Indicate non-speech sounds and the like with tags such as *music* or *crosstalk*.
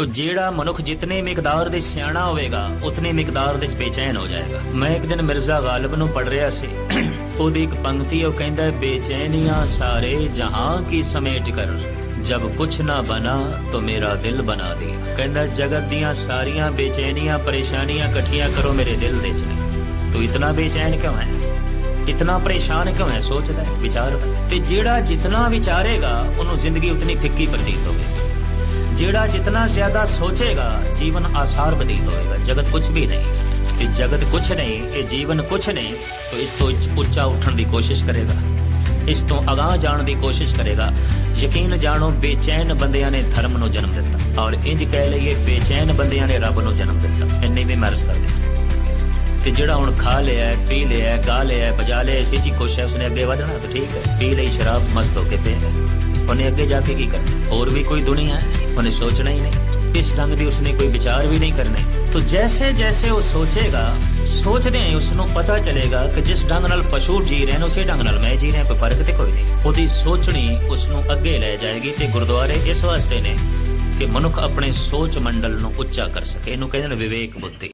तो ਜਿਹੜਾ ਮਨੁੱਖ ਜਿਤਨੇ ਮਿਕਦਾਰ ਦੇ ਸਿਆਣਾ ਹੋਵੇਗਾ, ਉਤਨੇ ਮਿਕਦਾਰ ਦੇ ਬੇਚੈਨ ਹੋ ਜਾਏਗਾ। ਮੈਂ ਇੱਕ ਦਿਨ ਮਿਰਜ਼ਾ ਗਾਲਿਬ ਨੂੰ ਪੜ ਰਿਹਾ ਸੀ। *clears throat* ਉਹਦੀ ਇੱਕ ਪੰਕਤੀ, ਉਹ ਕਹਿੰਦਾ, ਬੇਚੈਨੀਆਂ ਸਾਰੇ ਜਹਾਂ ਕੀ ਸਮੇਟ ਕਰ। ਜਬ ਕੁਛ ਨਾ ਬਨਾ ਤੋ ਮੇਰਾ ਦਿਲ ਬਣਾ ਦਿਆ ਕਹਿੰਦਾ, ਜਗਤ ਦੀਆਂ ਸਾਰੀਆਂ ਬੇਚੈਨੀਆਂ, ਪਰੇਸ਼ਾਨੀਆਂ ਇਕੱਠੀਆਂ ਕਰੋ ਮੇਰੇ ਦਿਲ ਦੇ ਚ। ਤੂੰ ਇਤਨਾ ਬੇਚੈਨ ਕਿਉਂ ਹੈ? ਇਤਨਾ ਪਰੇਸ਼ਾਨ ਕਿਉਂ ਹੈ? ਸੋਚਦਾ ਵਿਚਾਰਦਾ ਤੇ ਜਿਹੜਾ ਜਿਤਨਾ ਵਿਚਾਰੇਗਾ, ਉਹਨੂੰ ਜ਼ਿੰਦਗੀ ਉਤਨੀ ਫਿੱਕੀ ਪ੍ਰਤੀਤ ਹੋਵੇਗੀ। ਜਿਹੜਾ ਜਿਤਨਾ ਜ਼ਿਆਦਾ ਸੋਚੇਗਾ ਜੀਵਨ ਆਸਾਰ ਬਤੀਤ ਹੋਏਗਾ। ਜਗਤ ਕੁਝ ਵੀ ਨਹੀਂ। ਤੇ ਜਗਤ ਕੁਝ ਨਹੀਂ ਇਹ ਜੀਵਨ ਕੁਝ ਨਹੀਂ ਤਾਂ ਇਸ ਤੋਂ ਉੱਚ- ਉੱਚਾ ਉੱਠਣ ਦੀ ਕੋਸ਼ਿਸ਼ ਕਰੇਗਾ। ਇਸ ਤੋਂ ਅਗਾਹ ਜਾਣ ਦੀ ਕੋਸ਼ਿਸ਼ ਕਰੇਗਾ। ਯਕੀਨ ਜਾਣੋ ਬੇਚੈਨ ਬੰਦਿਆਂ ਨੇ ਧਰਮ ਨੂੰ ਜਨਮ ਦਿੱਤਾ। ਔਰ ਇੰਜ ਕਹਿ ਲਈਏ ਬੇਚੈਨ ਬੰਦਿਆਂ ਨੇ ਰੱਬ ਨੂੰ ਜਨਮ ਦਿੱਤਾ। ਇੰਨੇ ਵੀ ਮਰਜ਼ ਕਰਦੇ ਨੇ ਜਿਹੜਾ ਹੁਣ ਖਾ ਲਿਆ ਪੀ ਲਿਆ ਗਾ ਲਿਆ ਹੈ, ਬਜਾ ਲਿਆ ਇਸੇ ਚੀ ਕੋਸ਼ਿਸ਼ ਉਸਨੇ ਅੱਗੇ ਵਧਣਾ ਤਾਂ ਠੀਕ ਹੈ। ਪੀ ਲਈ ਸ਼ਰਾਬ ਮਸਤ ਹੋ ਕੇ ਪੀ ਉਹਨੇ ਅੱਗੇ ਜਾ ਕੇ ਕੀ ਕਰਨਾ? ਹੋਰ ਵੀ ਕੋਈ ਦੁਨੀਆ ਹੈ? ਉਹਨੇ ਸੋਚਣਾ ਹੀ ਨਹੀਂ ਇਸ ਢੰਗ ਦੀ ਉਸਨੇ ਕੋਈ ਵਿਚਾਰ ਵੀ ਨਹੀਂ ਕਰਨੇ तो जैसे जैसे ਉਹ ਸੋਚੇਗਾ ਸੋਚਦੇ ਹੀ ਉਸ ਨੂੰ ਪਤਾ ਚੱਲੇਗਾ ਕਿ ਜਿਸ ਢੰਗ ਨਾਲ ਪਸ਼ੂ ਜੀ ਰਹੇ ਨੇ ਉਸੇ ਢੰਗ ਨਾਲ ਮੈਂ ਜੀ ਰਿਹਾ ਕੋਈ ਫਰਕ ਤੇ ਕੋਈ ਨਹੀਂ ਉਹਦੀ ਸੋਚਣੀ ਉਸ ਨੂੰ ਅੱਗੇ ਲੈ ਜਾਏਗੀ ਤੇ ਗੁਰਦੁਆਰੇ ਇਸ ਵਾਸਤੇ ਨੇ ਕਿ ਮਨੁੱਖ ਆਪਣੇ ਸੋਚ ਮੰਡਲ ਨੂੰ ਉੱਚਾ ਕਰ ਸਕੇ ਇਹਨੂੰ ਕਹਿੰਦੇ ਨੇ ਵਿਵੇਕ ਬੁੱਧੀ